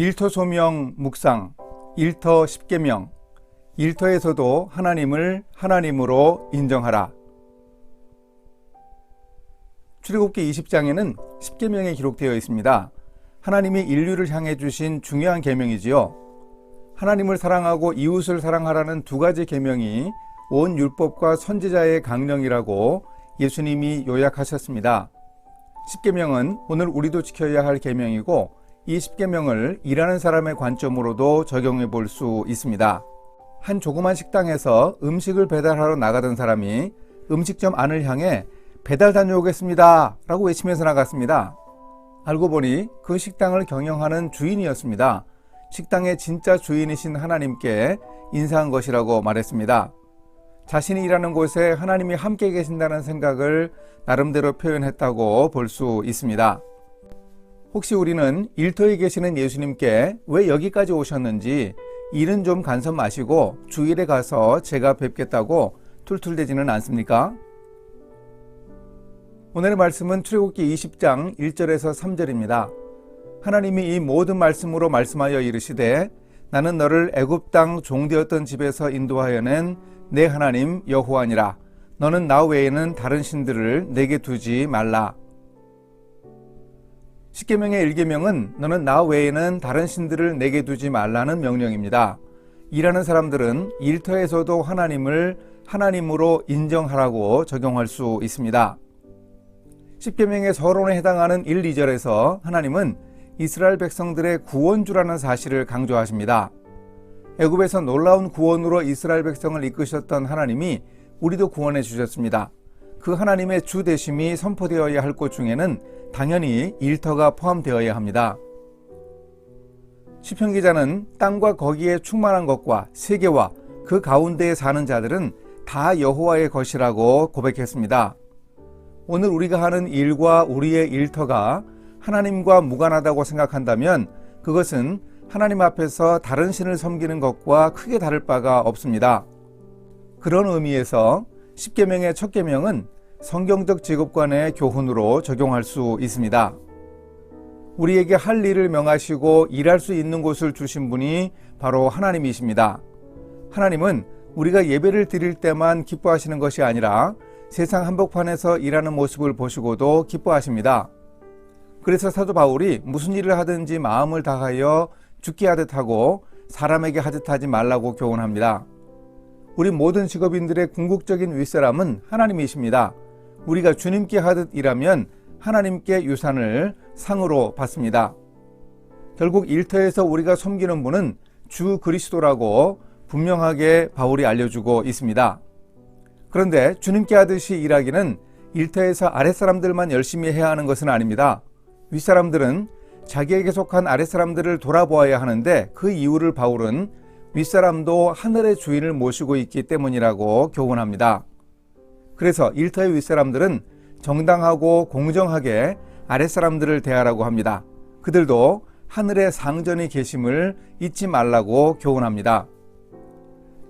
일터 소명 묵상, 일터 십계명, 일터에서도 하나님을 하나님으로 인정하라. 출애굽기 20장에는 십계명이 기록되어 있습니다. 하나님이 인류를 향해 주신 중요한 계명이지요. 하나님을 사랑하고 이웃을 사랑하라는 두 가지 계명이 온 율법과 선지자의 강령이라고 예수님이 요약하셨습니다. 십계명은 오늘 우리도 지켜야 할 계명이고 이 십계명을 일하는 사람의 관점으로도 적용해 볼 수 있습니다. 한 조그만 식당에서 음식을 배달하러 나가던 사람이 음식점 안을 향해 배달 다녀오겠습니다. 라고 외치면서 나갔습니다. 알고 보니 그 식당을 경영하는 주인이었습니다. 식당의 진짜 주인이신 하나님께 인사한 것이라고 말했습니다. 자신이 일하는 곳에 하나님이 함께 계신다는 생각을 나름대로 표현했다고 볼 수 있습니다. 혹시 우리는 일터에 계시는 예수님께 왜 여기까지 오셨는지 일은 좀 간섭 마시고 주일에 가서 제가 뵙겠다고 툴툴대지는 않습니까? 오늘의 말씀은 출애굽기 20장 1절에서 3절입니다. 하나님이 이 모든 말씀으로 말씀하여 이르시되 나는 너를 애굽 땅 종되었던 집에서 인도하여 낸내 하나님 여호와니라 너는 나 외에는 다른 신들을 내게 두지 말라. 십계명의 일계명은 너는 나 외에는 다른 신들을 내게 두지 말라는 명령입니다. 일하는 사람들은 일터에서도 하나님을 하나님으로 인정하라고 적용할 수 있습니다. 십계명의 서론에 해당하는 1, 2절에서 하나님은 이스라엘 백성들의 구원주라는 사실을 강조하십니다. 애굽에서 놀라운 구원으로 이스라엘 백성을 이끄셨던 하나님이 우리도 구원해 주셨습니다. 그 하나님의 주 대심이 선포되어야 할 곳 중에는 당연히 일터가 포함되어야 합니다. 시편 기자는 땅과 거기에 충만한 것과 세계와 그 가운데에 사는 자들은 다 여호와의 것이라고 고백했습니다. 오늘 우리가 하는 일과 우리의 일터가 하나님과 무관하다고 생각한다면 그것은 하나님 앞에서 다른 신을 섬기는 것과 크게 다를 바가 없습니다. 그런 의미에서 십계명의 첫 계명은 성경적 직업관의 교훈으로 적용할 수 있습니다. 우리에게 할 일을 명하시고 일할 수 있는 곳을 주신 분이 바로 하나님이십니다. 하나님은 우리가 예배를 드릴 때만 기뻐하시는 것이 아니라 세상 한복판에서 일하는 모습을 보시고도 기뻐하십니다. 그래서 사도 바울이 무슨 일을 하든지 마음을 다하여 죽게 하듯 하고 사람에게 하듯 하지 말라고 교훈합니다. 우리 모든 직업인들의 궁극적인 윗사람은 하나님이십니다. 우리가 주님께 하듯 일하면 하나님께 유산을 상으로 받습니다. 결국 일터에서 우리가 섬기는 분은 주 그리스도라고 분명하게 바울이 알려주고 있습니다. 그런데 주님께 하듯이 일하기는 일터에서 아랫사람들만 열심히 해야 하는 것은 아닙니다. 윗사람들은 자기에게 속한 아랫사람들을 돌아보아야 하는데 그 이유를 바울은 윗사람도 하늘의 주인을 모시고 있기 때문이라고 교훈합니다. 그래서 일터의 윗사람들은 정당하고 공정하게 아랫사람들을 대하라고 합니다. 그들도 하늘의 상전이 계심을 잊지 말라고 교훈합니다.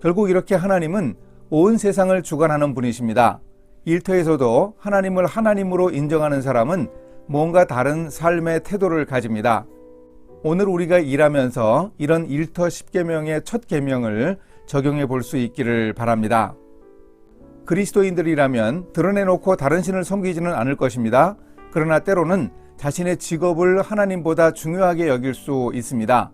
결국 이렇게 하나님은 온 세상을 주관하는 분이십니다. 일터에서도 하나님을 하나님으로 인정하는 사람은 뭔가 다른 삶의 태도를 가집니다. 오늘 우리가 일하면서 이런 일터 10계명의 첫 계명을 적용해 볼 수 있기를 바랍니다. 그리스도인들이라면 드러내놓고 다른 신을 섬기지는 않을 것입니다. 그러나 때로는 자신의 직업을 하나님보다 중요하게 여길 수 있습니다.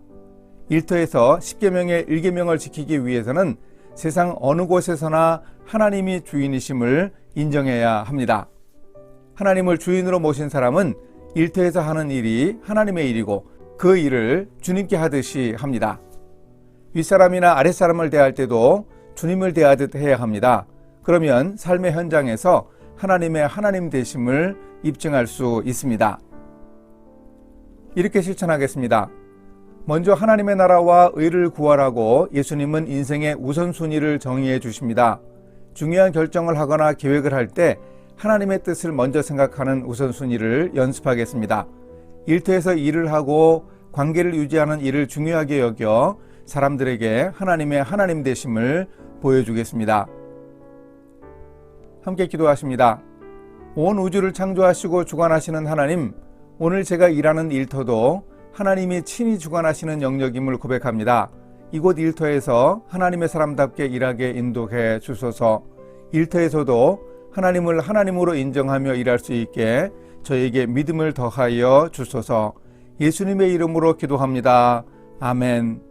일터에서 10계명의 1계명을 지키기 위해서는 세상 어느 곳에서나 하나님이 주인이심을 인정해야 합니다. 하나님을 주인으로 모신 사람은 일터에서 하는 일이 하나님의 일이고 그 일을 주님께 하듯이 합니다. 윗사람이나 아랫사람을 대할 때도 주님을 대하듯 해야 합니다. 그러면 삶의 현장에서 하나님의 하나님 되심을 입증할 수 있습니다. 이렇게 실천하겠습니다. 먼저 하나님의 나라와 의를 구하라고 예수님은 인생의 우선순위를 정의해 주십니다. 중요한 결정을 하거나 계획을 할 때 하나님의 뜻을 먼저 생각하는 우선순위를 연습하겠습니다. 일터에서 일을 하고 관계를 유지하는 일을 중요하게 여겨 사람들에게 하나님의 하나님 되심을 보여주겠습니다. 함께 기도하십니다. 온 우주를 창조하시고 주관하시는 하나님, 오늘 제가 일하는 일터도 하나님이 친히 주관하시는 영역임을 고백합니다. 이곳 일터에서 하나님의 사람답게 일하게 인도해 주소서. 일터에서도 하나님을 하나님으로 인정하며 일할 수 있게 저에게 믿음을 더하여 주소서. 예수님의 이름으로 기도합니다. 아멘.